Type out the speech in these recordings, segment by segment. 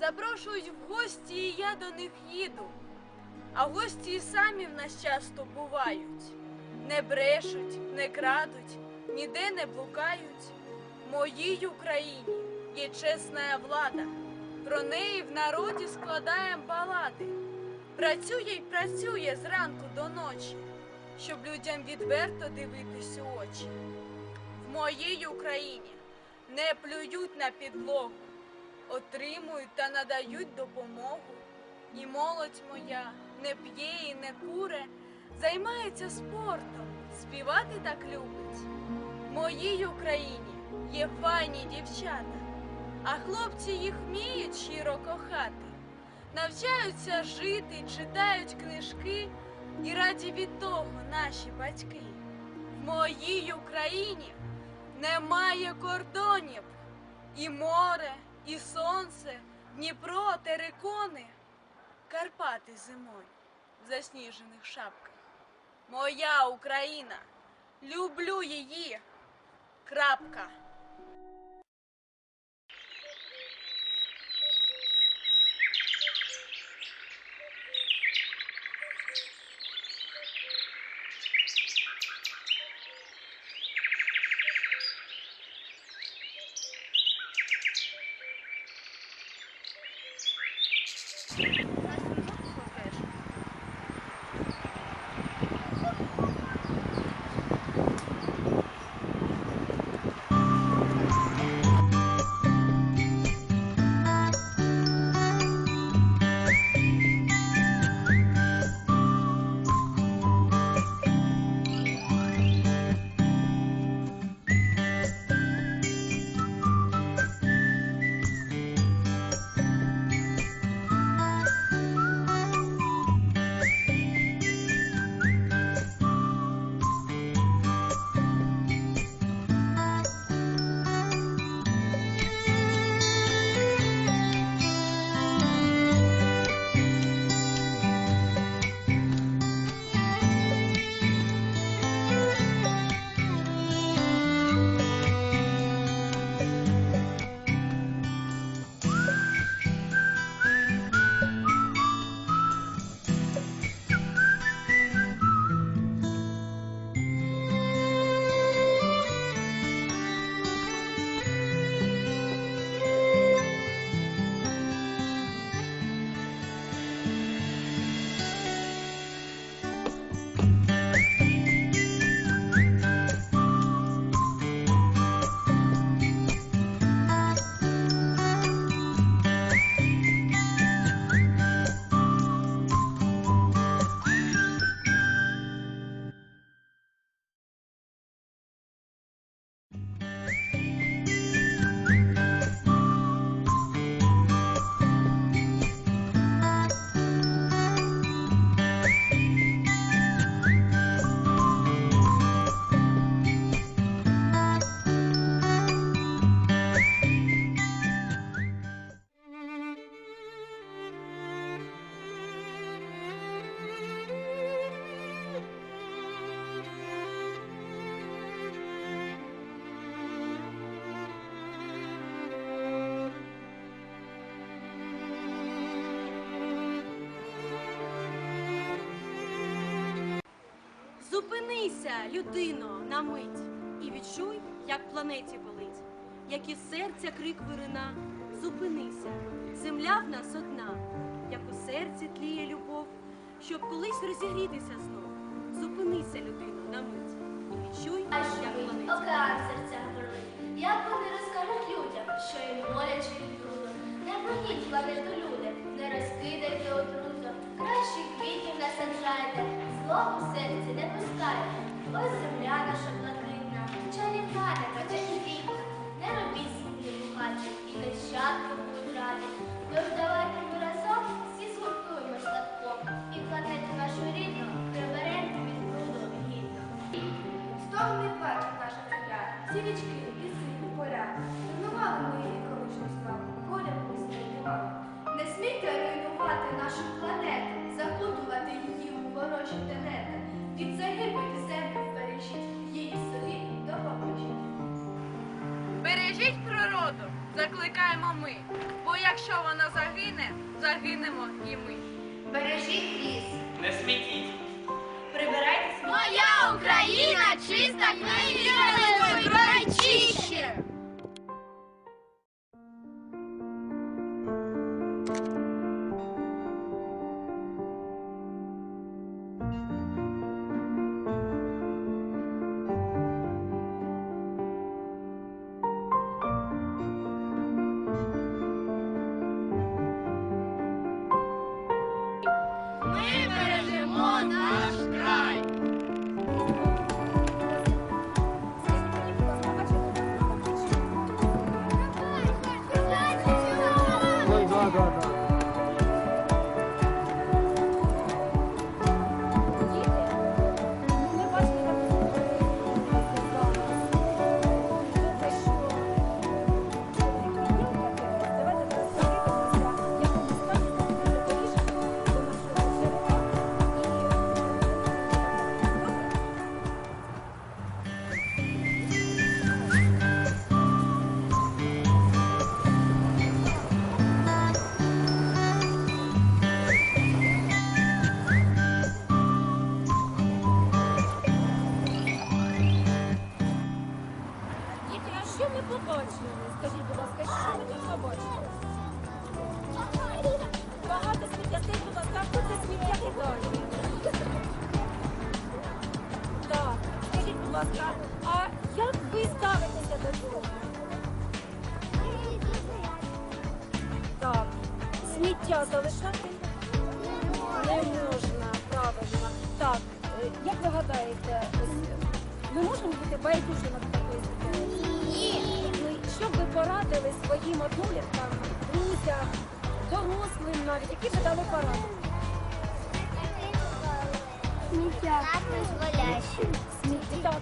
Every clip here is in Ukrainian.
запрошують в гості, і я до них їду. А гості і самі в нас часто бувають, не брешуть, не крадуть, ніде не блукають. В моїй Україні є чесна влада, про неї в народі складаєм балади. Працює й працює зранку до ночі, щоб людям відверто дивитись у очі. В моїй Україні не плюють на підлогу, отримують та надають допомогу. І молодь моя не п'є і не куре, займається спортом, співати так любить. В моїй Україні є файні дівчата, а хлопці їх вміють щиро кохати, навчаються жити, читають книжки, і раді від того наші батьки. В моїй Україні немає кордонів, і море, і сонце, Дніпро, терикони. Карпати зимою в засніжених шапках. Моя Україна, люблю її. Крапка. Зупинися, людино, на мить, і відчуй, як планеті болить, як із серця крик вирина. Зупинися, земля в нас одна, як у серці тліє любов, щоб колись розігрітися знов. Зупинися, людино, на мить, і відчуй, А як планеті. океан серця горить. Як вони розкажуть людям, що їм боляче і трудно. Не броніть планету люди, не розкидайте отруту. Кращих квітів не саджайте, у серці не пускає. Ось земля наша блакитна, чарівна, не закликаємо ми, бо якщо вона загине, загинемо і ми. Бережіть ліс. Не смітіть. прибирайтесь. Моя Україна чиста, ми край чище! Що ми побачили? Скажіть, будь ласка, що ми тут побачили? Багато сміття, скажіть, будь ласка, хто це сміття кидає? Так, скажіть, будь ласка, а як ви ставитеся до цього? Так, сміття залишати не можна, правильно. Так, е, як ви гадаєте, ми можемо бути байдужими б порадили своїм одноліткам, друзям, дорослим навіть, які б дали поради? Сміття. Сміття.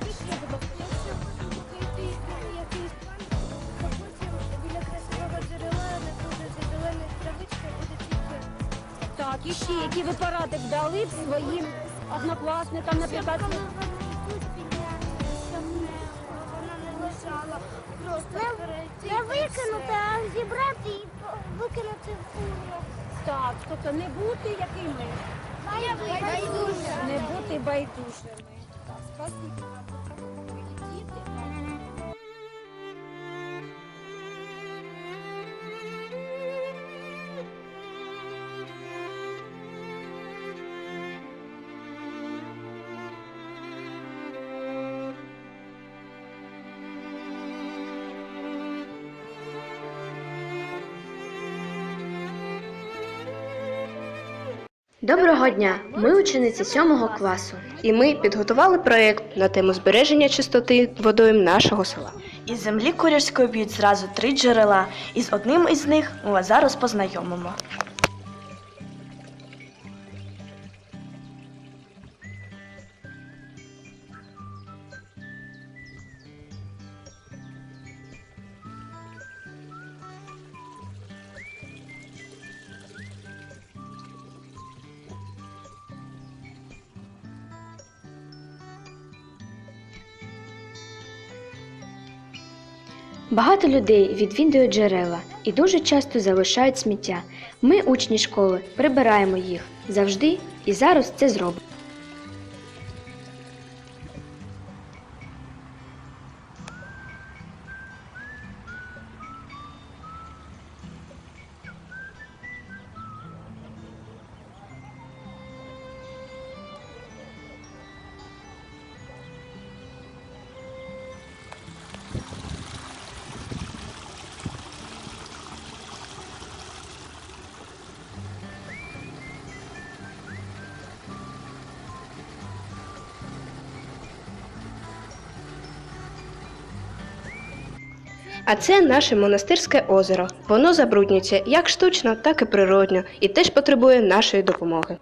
Так, і ще, які ви поради дали б своїм однокласникам, наприклад, Просто не викинути, а зібрати і викинути в урну. так, тобто не бути якими, Байдужими. не бути байдужими. Так, спасибі Доброго дня! Ми учениці 7 класу, і ми підготували проєкт на тему збереження чистоти водою нашого села. Із землі курярської б'ють зразу три джерела, і з одним із них ми вас зараз познайомимо. Багато людей відвідують джерела і дуже часто залишають сміття. Ми, учні школи, прибираємо їх завжди і зараз це зробимо. А це наше монастирське озеро. Воно забруднюється як штучно, так і природньо, і теж потребує нашої допомоги.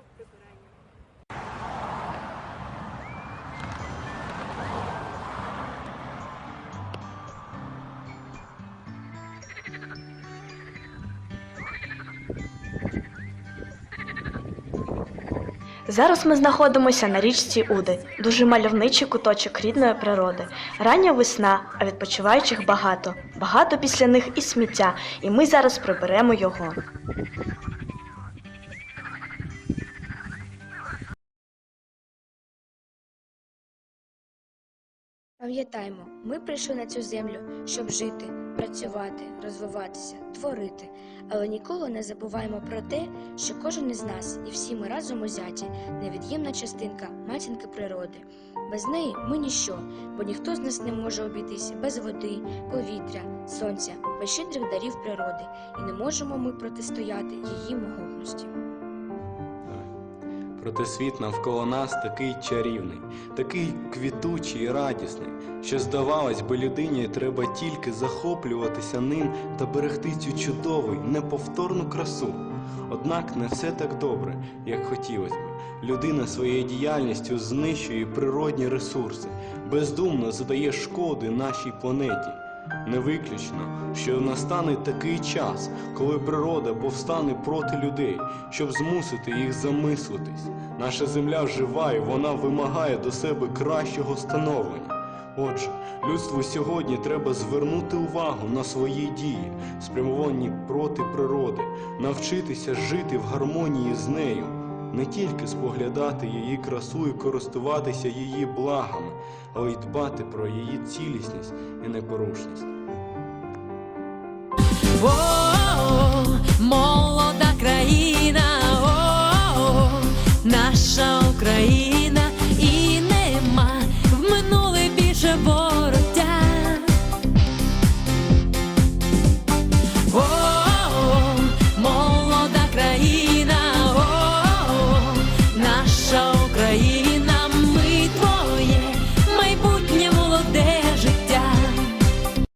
Зараз ми знаходимося на річці Уди, дуже мальовничий куточок рідної природи. Рання весна, а відпочиваючих багато. Багато після них і сміття, і ми зараз приберемо його. Пам'ятаймо, ми прийшли на цю землю, щоб жити, працювати, розвиватися, творити. Але ніколи не забуваємо про те, що кожен із нас і всі ми разом узяті, невід'ємна частинка матінки природи. Без неї ми ніщо, бо ніхто з нас не може обійтися без води, повітря, сонця, без щедрих дарів природи, і не можемо ми протистояти її могутності. Проте світ навколо нас такий чарівний, такий квітучий і радісний, що здавалось би людині треба тільки захоплюватися ним та берегти цю чудову, неповторну красу. Однак не все так добре, як хотілося б. Людина своєю діяльністю знищує природні ресурси, бездумно задає шкоди нашій планеті. Не виключно, що настане такий час, коли природа повстане проти людей, щоб змусити їх замислитись. Наша земля жива і вона вимагає до себе кращого становлення. Отже, людству сьогодні треба звернути увагу на свої дії, спрямовані проти природи, навчитися жити в гармонії з нею, не тільки споглядати її красу і користуватися її благами, але й дбати про її цілісність і непорушність. О, молода країна, о, наша